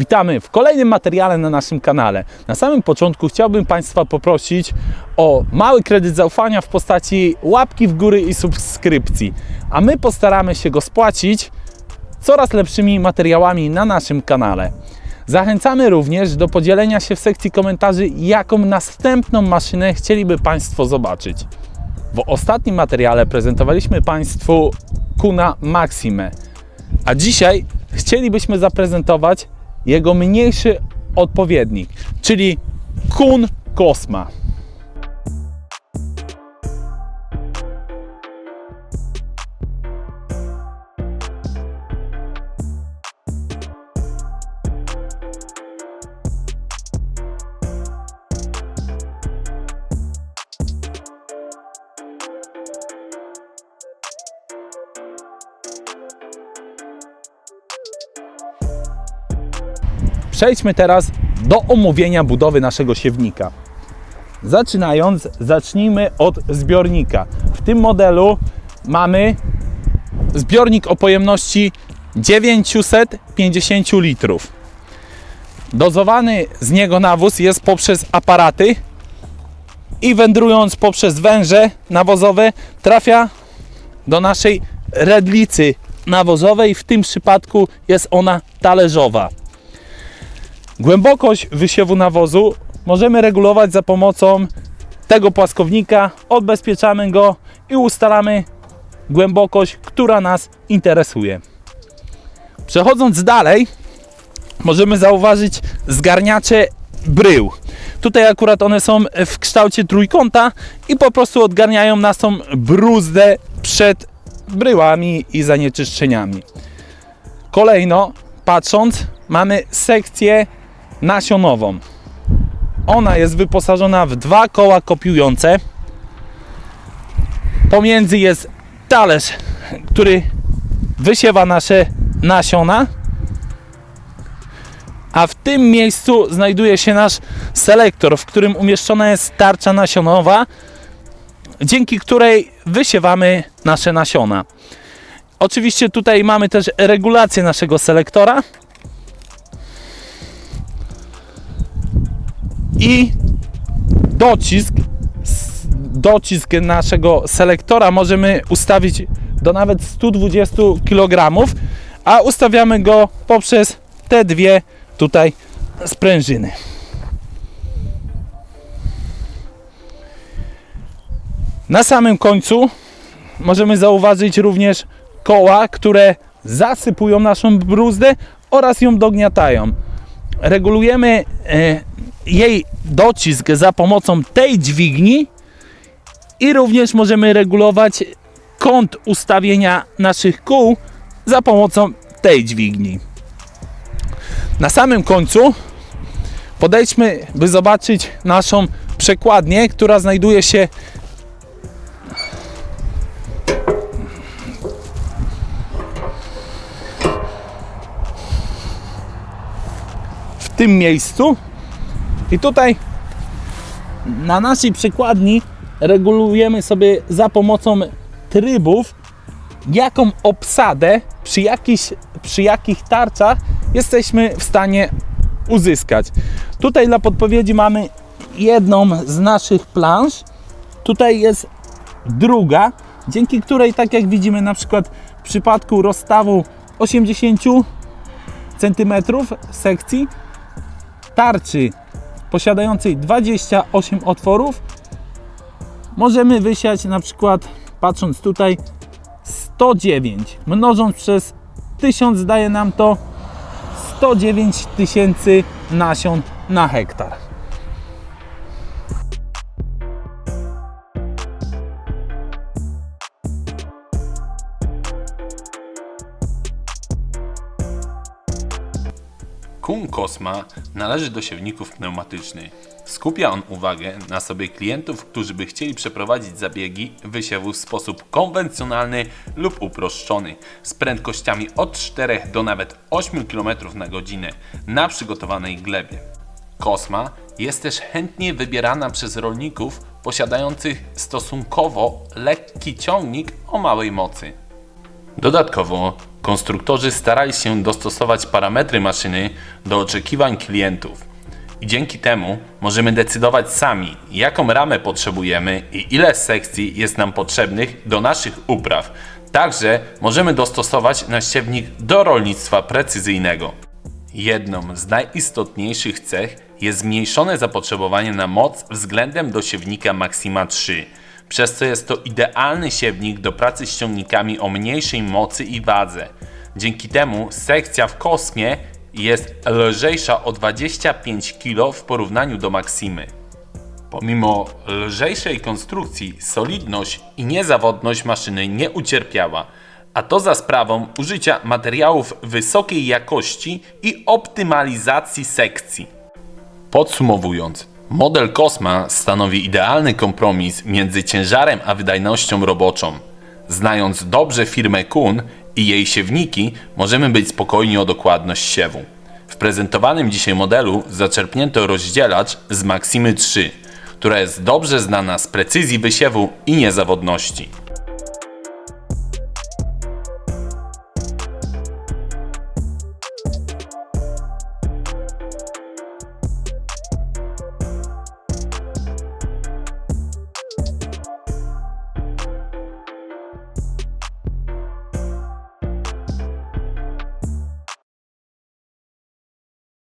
Witamy w kolejnym materiale na naszym kanale. Na samym początku chciałbym Państwa poprosić o mały kredyt zaufania w postaci łapki w górę i subskrypcji, a my postaramy się go spłacić coraz lepszymi materiałami na naszym kanale. Zachęcamy również do podzielenia się w sekcji komentarzy, jaką następną maszynę chcieliby Państwo zobaczyć. W ostatnim materiale prezentowaliśmy Państwu Kuna Maxime, a dzisiaj chcielibyśmy zaprezentować jego mniejszy odpowiednik, czyli Kun Cosma. Przejdźmy teraz do omówienia budowy naszego siewnika. Zaczynając, zacznijmy od zbiornika. W tym modelu mamy zbiornik o pojemności 950 litrów. Dozowany z niego nawóz jest poprzez aparaty i wędrując poprzez węże nawozowe trafia do naszej redlicy nawozowej. W tym przypadku jest ona talerzowa. Głębokość wysiewu nawozu możemy regulować za pomocą tego płaskownika. Odbezpieczamy go i ustalamy głębokość, która nas interesuje. Przechodząc dalej, możemy zauważyć zgarniacze brył. Tutaj akurat one są w kształcie trójkąta i po prostu odgarniają naszą bruzdę przed bryłami i zanieczyszczeniami. Kolejno, patrząc, mamy sekcję nasionową. Ona jest wyposażona w dwa koła kopiujące. Pomiędzy jest talerz, który wysiewa nasze nasiona. A w tym miejscu znajduje się nasz selektor, w którym umieszczona jest tarcza nasionowa, dzięki której wysiewamy nasze nasiona. Oczywiście tutaj mamy też regulację naszego selektora. I docisk docisk naszego selektora możemy ustawić do nawet 120 kg, a ustawiamy go poprzez te dwie tutaj sprężyny. Na samym końcu możemy zauważyć również koła, które zasypują naszą bruzdę oraz ją dogniatają regulujemy e, jej docisk za pomocą tej dźwigni i również możemy regulować kąt ustawienia naszych kół za pomocą tej dźwigni. Na samym końcu podejdźmy, by zobaczyć naszą przekładnię, która znajduje się w tym miejscu. I tutaj na naszej przekładni regulujemy sobie za pomocą trybów, jaką obsadę przy, jakich, przy jakich tarczach jesteśmy w stanie uzyskać. Tutaj dla podpowiedzi mamy jedną z naszych plansz. Tutaj jest druga, dzięki której, tak jak widzimy, na przykład w przypadku rozstawu 80 cm sekcji tarczy posiadającej 28 otworów możemy wysiać na przykład patrząc tutaj 109 mnożąc przez 1000 daje nam to 109 tysięcy nasion na hektar. Kun Cosma należy do siewników pneumatycznych. Skupia on uwagę na sobie klientów, którzy by chcieli przeprowadzić zabiegi wysiewu w sposób konwencjonalny lub uproszczony, z prędkościami od 4 do nawet 8 km na godzinę na przygotowanej glebie. Kosma jest też chętnie wybierana przez rolników posiadających stosunkowo lekki ciągnik o małej mocy. Dodatkowo Konstruktorzy starali się dostosować parametry maszyny do oczekiwań klientów. I dzięki temu możemy decydować sami, jaką ramę potrzebujemy i ile sekcji jest nam potrzebnych do naszych upraw. Także możemy dostosować nasiewnik do rolnictwa precyzyjnego. Jedną z najistotniejszych cech jest zmniejszone zapotrzebowanie na moc względem do siewnika Maxima 3, przez co jest to idealny siewnik do pracy z ciągnikami o mniejszej mocy i wadze. Dzięki temu sekcja w Kosmie jest lżejsza o 25 kg w porównaniu do Maximy. Pomimo lżejszej konstrukcji, solidność i niezawodność maszyny nie ucierpiała, a to za sprawą użycia materiałów wysokiej jakości i optymalizacji sekcji. Podsumowując, model Cosma stanowi idealny kompromis między ciężarem a wydajnością roboczą. Znając dobrze firmę Kun i jej siewniki, możemy być spokojni o dokładność siewu. W prezentowanym dzisiaj modelu zaczerpnięto rozdzielacz z Maximy 3, która jest dobrze znana z precyzji wysiewu i niezawodności.